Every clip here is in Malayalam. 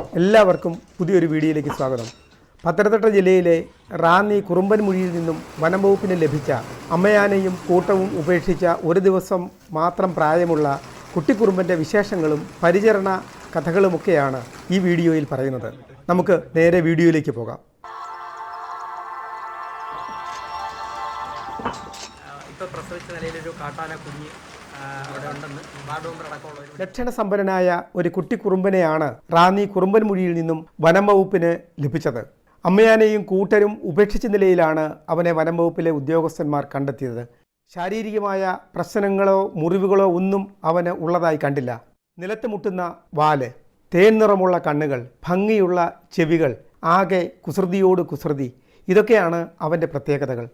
എല്ലാവർക്കും പുതിയൊരു വീഡിയോയിലേക്ക് സ്വാഗതം. പത്തനംതിട്ട ജില്ലയിലെ റാന്നി കുറുമ്പൻമുഴിയിൽ നിന്നും വനംവകുപ്പിന് ലഭിച്ച അമ്മയാനയും കൂട്ടവും ഉപേക്ഷിച്ച ഒരു ദിവസം മാത്രം പ്രായമുള്ള കുട്ടിക്കുറുമ്പന്റെ വിശേഷങ്ങളും പരിചരണ കഥകളുമൊക്കെയാണ് ഈ വീഡിയോയിൽ പറയുന്നത്. നമുക്ക് നേരെ വീഡിയോയിലേക്ക് പോകാം. ഇപ്പോൾ പ്രസവിച്ച നിലയിലൊരു കാട്ടാന കുഞ്ഞ് അവിടെ ഉണ്ടെന്ന് ലക്ഷണസമ്പന്നനായ ഒരു കുട്ടിക്കുറുമ്പനെയാണ് റാന്നി കുറുമ്പൻമുഴിയിൽ നിന്നും വനം വകുപ്പിന് ലഭിച്ചത്. അമ്മയാനെയും കൂട്ടരും ഉപേക്ഷിച്ച നിലയിലാണ് അവനെ വനം വകുപ്പിലെ ഉദ്യോഗസ്ഥന്മാർ കണ്ടെത്തിയത്. ശാരീരികമായ പ്രശ്നങ്ങളോ മുറിവുകളോ ഒന്നും അവന് ഉള്ളതായി കണ്ടില്ല. നിലത്ത് മുട്ടുന്ന വാൽ തേൻ നിറമുള്ള കണ്ണുകൾ ഭംഗിയുള്ള ചെവികൾ ആകെ കുസൃതിയോട് കുസൃതി. ഇതൊക്കെയാണ് അവന്റെ പ്രത്യേകതകൾ.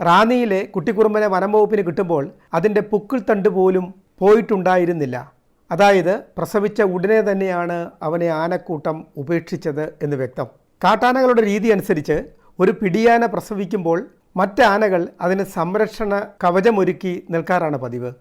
റാന്നിയിലെ കുട്ടിക്കുറുമ്പനെ വനംവകുപ്പിന് കിട്ടുമ്പോൾ അതിന്റെ പുക്കിൾ തണ്ട് പോലും പോയിട്ടുണ്ടായിരുന്നില്ല. അതായത് പ്രസവിച്ച ഉടനെ തന്നെയാണ് അവനെ ആനക്കൂട്ടം ഉപേക്ഷിച്ചത് എന്ന് വ്യക്തം. കാട്ടാനകളുടെ രീതി അനുസരിച്ച് ഒരു പിടിയാന പ്രസവിക്കുമ്പോൾ മറ്റ് ആനകൾ അതിന് സംരക്ഷണ കവചമൊരുക്കി നിൽക്കാറാണ് പതിവ്.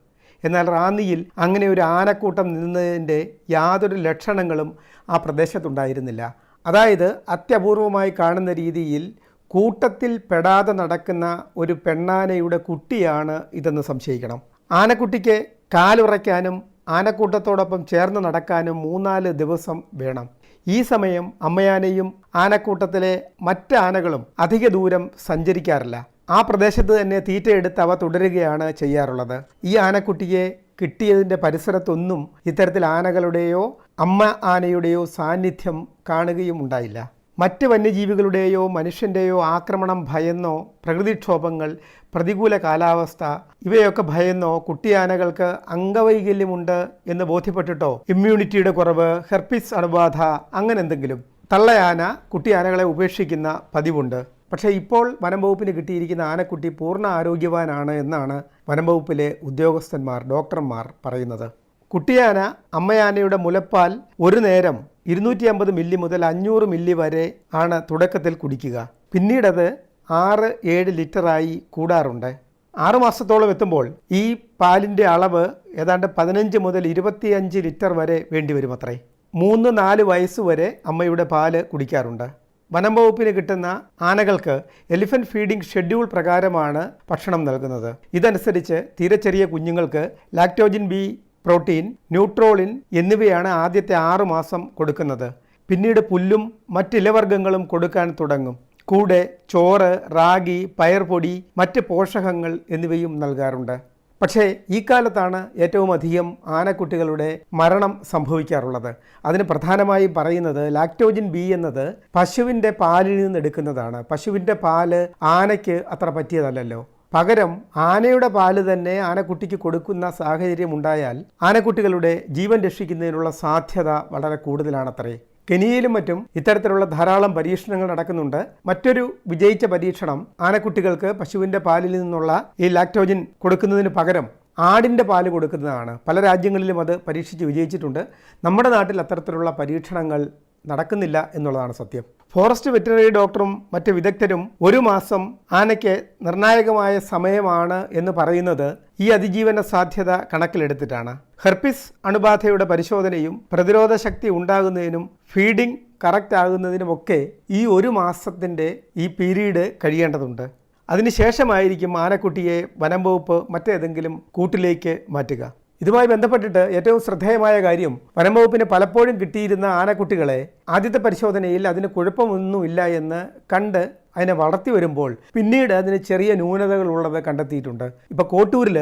എന്നാൽ റാന്നിയിൽ അങ്ങനെ ഒരു ആനക്കൂട്ടം നിന്നതിന്റെ യാതൊരു ലക്ഷണങ്ങളും ആ പ്രദേശത്തുണ്ടായിരുന്നില്ല. അതായത് അത്യപൂർവമായി കാണുന്ന രീതിയിൽ കൂട്ടത്തിൽ പെടാതെ നടക്കുന്ന ഒരു പെണ്ണാനയുടെ കുട്ടിയാണ് ഇതെന്ന് സംശയിക്കണം. ആനക്കുട്ടിക്ക് കാലുറയ്ക്കാനും ആനക്കൂട്ടത്തോടൊപ്പം ചേർന്ന് നടക്കാനും മൂന്നാൽ ദിവസം വേണം. ഈ സമയം അമ്മയാനയും ആനക്കൂട്ടത്തിലെ മറ്റ് ആനകളും അധിക ദൂരം സഞ്ചരിക്കാറില്ല. ആ പ്രദേശത്ത് തന്നെ തീറ്റയെടുത്ത് അവ തുടരുകയാണ് ചെയ്യാറുള്ളത്. ഈ ആനക്കുട്ടിയെ കിട്ടിയതിന്റെ പരിസരത്തൊന്നും ഇത്തരത്തിൽ ആനകളുടെയോ അമ്മ ആനയുടെയോ സാന്നിധ്യം കാണുകയും ഉണ്ടായില്ല. മറ്റ് വന്യജീവികളുടെയോ മനുഷ്യന്റെയോ ആക്രമണം ഭയന്നോ പ്രകൃതിക്ഷോഭങ്ങൾ പ്രതികൂല കാലാവസ്ഥ ഇവയൊക്കെ ഭയന്നോ കുട്ടിയാനകൾക്ക് അംഗവൈകല്യമുണ്ട് എന്ന് ബോധ്യപ്പെട്ടിട്ടോ? ഇമ്മ്യൂണിറ്റിയുടെ കുറവ് ഹെർപ്പിസ് അണുബാധ അങ്ങനെ എന്തെങ്കിലും? തള്ളയാന കുട്ടിയാനകളെ ഉപേക്ഷിക്കുന്ന പതിവുണ്ട്. പക്ഷേ ഇപ്പോൾ വനംവകുപ്പിന് കിട്ടിയിരിക്കുന്ന ആനക്കുട്ടി പൂർണ ആരോഗ്യവാനാണ് എന്നാണ് വനംവകുപ്പിലെ ഉദ്യോഗസ്ഥന്മാർ ഡോക്ടർമാർ പറയുന്നത്. കുട്ടിയാന അമ്മയാനയുടെ മുലപ്പാൽ ഒരു നേരം ഇരുന്നൂറ്റി അമ്പത് മില്ലി മുതൽ അഞ്ഞൂറ് മില്ലി വരെ ആണ് തുടക്കത്തിൽ കുടിക്കുക. പിന്നീടത് ആറ് ഏഴ് ലിറ്ററായി കൂടാറുണ്ട്. ആറ് മാസത്തോളം എത്തുമ്പോൾ ഈ പാലിന്റെ അളവ് ഏതാണ്ട് പതിനഞ്ച് മുതൽ ഇരുപത്തിയഞ്ച് ലിറ്റർ വരെ വേണ്ടിവരും അത്രേ മൂന്ന് നാല് വയസ്സ് വരെ അമ്മയുടെ പാൽ കുടിക്കാറുണ്ട്. വനം വകുപ്പിന് കിട്ടുന്ന ആനകൾക്ക് എലിഫന്റ് ഫീഡിംഗ് ഷെഡ്യൂൾ പ്രകാരമാണ് ഭക്ഷണം നൽകുന്നത്. ഇതനുസരിച്ച് തീരെ ചെറിയ കുഞ്ഞുങ്ങൾക്ക് ലാക്ടോജിൻ ബി പ്രോട്ടീൻ ന്യൂട്രോളിൻ എന്നിവയാണ് ആദ്യത്തെ ആറു മാസം കൊടുക്കുന്നത്. പിന്നീട് പുല്ലും മറ്റിലവർഗങ്ങളും കൊടുക്കാൻ തുടങ്ങും. കൂടെ ചോറ് റാഗി പയർപൊടി മറ്റ് പോഷകങ്ങൾ എന്നിവയും നൽകാറുണ്ട്. പക്ഷേ ഈ കാലത്താണ് ഏറ്റവും അധികം ആനക്കുട്ടികളുടെ മരണം സംഭവിക്കാറുള്ളത്. അതിന് പ്രധാനമായി പറയുന്നത് ലാക്ടോജിൻ ബി എന്നത് പശുവിന്റെ പാലിൽ നിന്ന് എടുക്കുന്നതാണ്. പശുവിന്റെ പാൽ ആനയ്ക്ക് അത്ര പറ്റിയതല്ലല്ലോ. പകരം ആനയുടെ പാൽ തന്നെ ആനക്കുട്ടിക്ക് കൊടുക്കുന്ന സാഹചര്യം ഉണ്ടായാൽ ആനക്കുട്ടികളുടെ ജീവൻ രക്ഷിക്കുന്നതിനുള്ള സാധ്യത വളരെ കൂടുതലാണത്രേ. കെനിയയിലും മറ്റും ഇത്തരത്തിലുള്ള ധാരാളം പരീക്ഷണങ്ങൾ നടക്കുന്നുണ്ട്. മറ്റൊരു വിജയിച്ച പരീക്ഷണം ആനക്കുട്ടികൾക്ക് പശുവിന്റെ പാലിൽ നിന്നുള്ള ഈ ലാക്ടോജിൻ കൊടുക്കുന്നതിന് പകരം ആടിന്റെ പാൽ കൊടുക്കുന്നതാണ്. പല രാജ്യങ്ങളിലും അത് പരീക്ഷിച്ച് വിജയിച്ചിട്ടുണ്ട്. നമ്മുടെ നാട്ടിൽ അത്തരത്തിലുള്ള പരീക്ഷണങ്ങൾ നടക്കുന്നില്ല എന്നുള്ളതാണ് സത്യം. ഫോറസ്റ്റ് വെറ്ററിനറി ഡോക്ടറും മറ്റ് വിദഗ്ധരും ഒരു മാസം ആനയ്ക്ക് നിർണായകമായ സമയമാണ് എന്ന് പറയുന്നത് ഈ അതിജീവന സാധ്യത കണക്കിലെടുത്തിട്ടാണ്. ഹെർപ്പിസ് അണുബാധയുടെ പരിശോധനയും പ്രതിരോധ ശക്തി ഉണ്ടാകുന്നതിനും ഫീഡിംഗ് കറക്റ്റ് ആകുന്നതിനുമൊക്കെ ഈ ഒരു മാസത്തിന്റെ ഈ പീരീഡ് കഴിയേണ്ടതുണ്ട്. അതിനുശേഷമായിരിക്കും ആനക്കുട്ടിയെ വനം വകുപ്പ് മറ്റേതെങ്കിലും കൂട്ടിലേക്ക് മാറ്റുക. ഇതുമായി ബന്ധപ്പെട്ടിട്ട് ഏറ്റവും ശ്രദ്ധേയമായ കാര്യം വനം വകുപ്പിന് പലപ്പോഴും കിട്ടിയിരുന്ന ആനക്കുട്ടികളെ ആദ്യത്തെ പരിശോധനയിൽ അതിന് കുഴപ്പമൊന്നുമില്ല എന്ന് കണ്ട് അതിനെ വളർത്തി വരുമ്പോൾ പിന്നീട് അതിന് ചെറിയ ന്യൂനതകൾ ഉള്ളത് കണ്ടെത്തിയിട്ടുണ്ട്. ഇപ്പോൾ കോട്ടൂരിൽ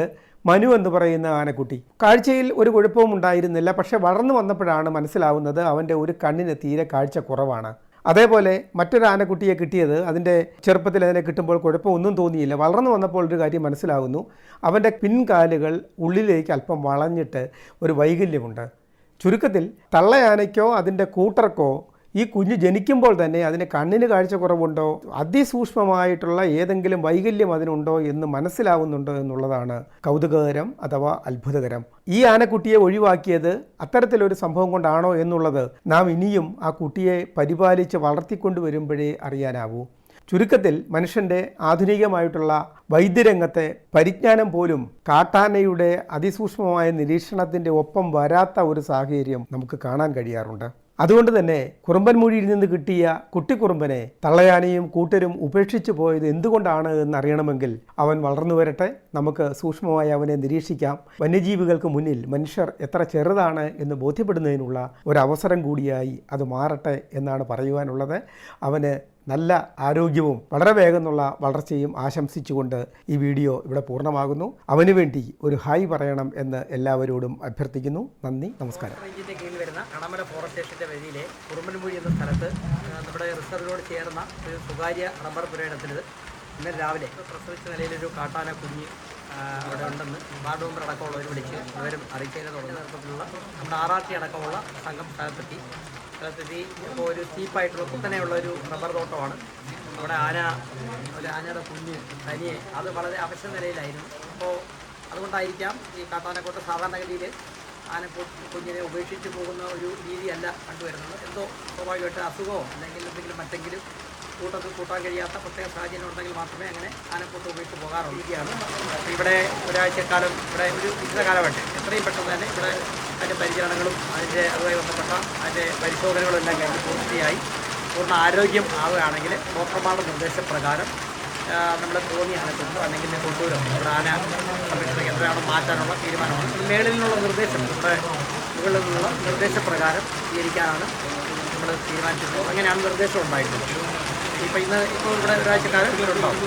മനു എന്ന് പറയുന്ന ആനക്കുട്ടി. കാഴ്ചയിൽ ഒരു കുഴപ്പവും ഉണ്ടായിരുന്നില്ല. പക്ഷെ വളർന്നു വന്നപ്പോഴാണ് മനസ്സിലാവുന്നത് അവന്റെ ഒരു കണ്ണിന് തീരെ കാഴ്ച കുറവാണ്. അതേപോലെ മറ്റൊരു ആനക്കുട്ടിയെ കിട്ടിയത് അതിന്റെ ചെറുപ്പത്തിൽ അതിനെ കിട്ടുമ്പോൾ കുഴപ്പമൊന്നും തോന്നിയില്ല. വളർന്നു വന്നപ്പോൾ ഒരു കാര്യം മനസ്സിലാകുന്നു. അവന്റെ പിൻകാലുകൾ ഉള്ളിലേക്ക് അല്പം വളഞ്ഞിട്ട് ഒരു വൈകല്യമുണ്ട്. ചുരുക്കത്തിൽ തള്ളയാനയ്ക്കോ അതിന്റെ കൂട്ടർക്കോ ഈ കുഞ്ഞ് ജനിക്കുമ്പോൾ തന്നെ അതിന് കണ്ണിന് കാഴ്ചക്കുറവുണ്ടോ അതിസൂക്ഷ്മമായിട്ടുള്ള ഏതെങ്കിലും വൈകല്യം അതിനുണ്ടോ എന്ന് മനസ്സിലാവുന്നുണ്ടോ എന്നുള്ളതാണ് കൗതുകകരം അഥവാ അത്ഭുതകരം. ഈ ആനക്കുട്ടിയെ ഒഴിവാക്കിയത് അത്തരത്തിലൊരു സംഭവം കൊണ്ടാണോ എന്നുള്ളത് നാം ഇനിയും ആ കുട്ടിയെ പരിപാലിച്ച് വളർത്തിക്കൊണ്ടുവരുമ്പോഴേ അറിയാനാവൂ. ചുരുക്കത്തിൽ മനുഷ്യന്റെ ആധുനികമായിട്ടുള്ള വൈദ്യരംഗത്തെ പരിജ്ഞാനം പോലും കാട്ടാനയുടെ അതിസൂക്ഷ്മമായ നിരീക്ഷണത്തിന്റെ ഒപ്പം വരാത്ത ഒരു സാഹചര്യം നമുക്ക് കാണാൻ കഴിയാറുണ്ട്. അതുകൊണ്ട് തന്നെ കുറുമ്പൻ കുറുമ്പൻമൂഴിയിൽ നിന്ന് കിട്ടിയ കുട്ടിക്കുറുമ്പനെ തള്ളയാനയും കൂട്ടരും ഉപേക്ഷിച്ചു പോയത് എന്തുകൊണ്ടാണ് എന്നറിയണമെങ്കിൽ അവൻ വളർന്നു വരട്ടെ. നമുക്ക് സൂക്ഷ്മമായി അവനെ നിരീക്ഷിക്കാം. വന്യജീവികൾക്ക് മുന്നിൽ മനുഷ്യർ എത്ര ചെറുതാണ് എന്ന് ബോധ്യപ്പെടുന്നതിനുള്ള ഒരവസരം കൂടിയായി അത് മാറട്ടെ എന്നാണ് പറയുവാനുള്ളത്. അവന് നല്ല ആരോഗ്യവും വളരെ വേഗമുള്ള വളർച്ചയും ആശംസിച്ചുകൊണ്ട് ഈ വീഡിയോ ഇവിടെ പൂർണമാകുന്നു. അവനുവേണ്ടി ഒരു ഹായ് പറയണം എന്ന് എല്ലാവരോടും അഭ്യർത്ഥിക്കുന്നു. നന്ദി നമസ്കാരം. വരുന്ന ഫോറസ്റ്റ് സ്റ്റേഷന്റെ വഴിയിലെ കുറുമ്പൻമൂഴി എന്ന സ്ഥലത്ത് നമ്മുടെ റിസർവിനോട് ചേർന്ന ഒരു സ്വകാര്യ റബ്ബർ പുരയിടത്തിൽ ഇന്നലെ രാവിലെ പ്രസവിച്ച നിലയിലൊരു കാട്ടാന കുഞ്ഞ് അവിടെ ഉണ്ടെന്ന് വാർഡ് മെമ്പർ അടക്കമുള്ളവർ വിളിച്ച് അവരും അറിയിച്ചതിനെ തുടർന്ന് നേതൃത്വത്തിലുള്ള നമ്മുടെ ആറാട്ടി അടക്കമുള്ള സംഘം സ്ഥലത്തെത്തി. സ്ഥലത്തെത്തി. ഇപ്പോൾ ഒരു സ്റ്റീപ്പായിട്ടുള്ള കുത്തനെയുള്ള ഒരു റബ്ബർ തോട്ടമാണ്. അവിടെ ആന ഒരു ആനയുടെ കുഞ്ഞ് തനിയെ. അത് വളരെ അവശ്യ നിലയിലായിരുന്നു. അപ്പോൾ അതുകൊണ്ടായിരിക്കാം ഈ കാട്ടാനക്കോട്ട് സാധാരണഗതിയിൽ ആന കുഞ്ഞിനെ ഉപേക്ഷിച്ച് പോകുന്ന ഒരു രീതിയല്ല കണ്ടുവരുന്നത് എന്തോ സ്വാഭാവികമായിട്ട് അസുഖമോ അല്ലെങ്കിൽ എന്തെങ്കിലും മറ്റെങ്കിലും കൂട്ടത്തിൽ കൂട്ടാൻ കഴിയാത്ത പ്രത്യേക സാഹചര്യം ഉണ്ടെങ്കിൽ മാത്രമേ അങ്ങനെ ആനക്കൂട്ട് ഉപയോഗിച്ച് പോകാറുള്ളൂ. രീതിയാണ് ഇവിടെ ഒരാഴ്ചക്കാലം ഇവിടെ ഒരു നിശ്ചിത കാലഘട്ടം എത്രയും പെട്ടെന്ന് തന്നെ ഇവിടെ അതിന്റെ പരിചരണങ്ങളും അതിന്റെ അതുമായി ബന്ധപ്പെട്ട അതിന്റെ പരിശോധനകളും എല്ലാം കഴിഞ്ഞ് പൂർത്തിയായി. പൂർണ ആരോഗ്യം ആവുകയാണെങ്കിൽ ഡോക്ടർമാരുടെ നിർദ്ദേശപ്രകാരം നമ്മൾ തോന്നിയാണ് ആനക്കൊണ്ടോ അല്ലെങ്കിൽ കൊണ്ടൂരോ നമ്മുടെ ആന സംരക്ഷണ കേന്ദ്രമാണ് മാറ്റാനുള്ള തീരുമാനമാണ്. മേളിൽ നിന്നുള്ള നിർദ്ദേശം നമ്മുടെ മുകളിൽ നിന്നുള്ള നിർദ്ദേശപ്രകാരം സ്വീകരിക്കാനാണ് നമ്മൾ തീരുമാനിച്ചിട്ടുള്ളത്. അങ്ങനെയാണ് നിർദ്ദേശം ഉണ്ടായിട്ടുള്ളത്. ഇപ്പോൾ ഇന്ന് ഇപ്പോൾ ഇവിടെ ഒരാഴ്ചക്കാലം ഉണ്ടാവും